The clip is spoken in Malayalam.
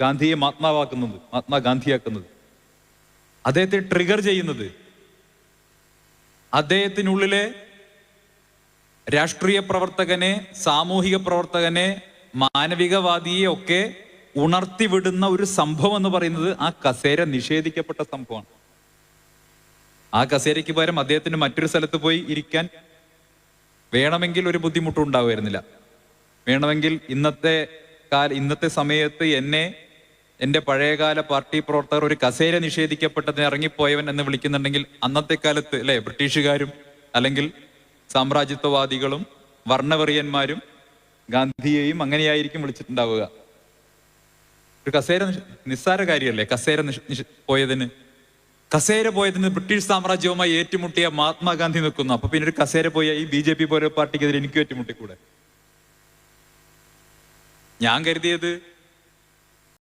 ഗാന്ധിയെ മഹാത്മാവാക്കുന്നത് മഹാത്മാഗാന്ധിയാക്കുന്നത്. അദ്ദേഹത്തെ ട്രിഗർ ചെയ്യുന്നത് അദ്ദേഹത്തിനുള്ളിലെ രാഷ്ട്രീയ പ്രവർത്തകനെ സാമൂഹിക പ്രവർത്തകനെ മാനവികവാദിയെ ഒക്കെ ഉണർത്തിവിടുന്ന ഒരു സംഭവം എന്ന് പറയുന്നത് ആ കസേര നിഷേധിക്കപ്പെട്ട സംഭവമാണ്. ആ കസേരയ്ക്ക് പകരം അദ്ദേഹത്തിന് മറ്റൊരു സ്ഥലത്ത് പോയി ഇരിക്കാൻ വേണമെങ്കിൽ ഒരു ബുദ്ധിമുട്ടും ഉണ്ടാവുമായിരുന്നില്ല. വേണമെങ്കിൽ ഇന്നത്തെ കാല ഇന്നത്തെ സമയത്ത് എന്നെ എന്റെ പഴയകാല പാർട്ടി പ്രവർത്തകർ ഒരു കസേര നിഷേധിക്കപ്പെട്ടതിന് ഇറങ്ങിപ്പോയവൻ എന്ന് വിളിക്കുന്നുണ്ടെങ്കിൽ അന്നത്തെ കാലത്ത് അല്ലെ ബ്രിട്ടീഷുകാരും അല്ലെങ്കിൽ സാമ്രാജ്യത്വവാദികളും വർണവെറിയന്മാരും ഗാന്ധിയെയും അങ്ങനെയായിരിക്കും വിളിച്ചിട്ടുണ്ടാവുക. ഒരു കസേര നിസ്സാര കാര്യമല്ലേ കസേര പോയതിന്? കസേര പോയതിന് ബ്രിട്ടീഷ് സാമ്രാജ്യവുമായി ഏറ്റുമുട്ടിയ മഹാത്മാഗാന്ധി നിൽക്കുന്നു. അപ്പൊ പിന്നെ ഒരു കസേര പോയ ഈ ബി ജെ പി പോലെ പാർട്ടിക്കെതിരെ എനിക്ക് ഏറ്റുമുട്ടിക്കൂടെ? ഞാൻ കരുതിയത്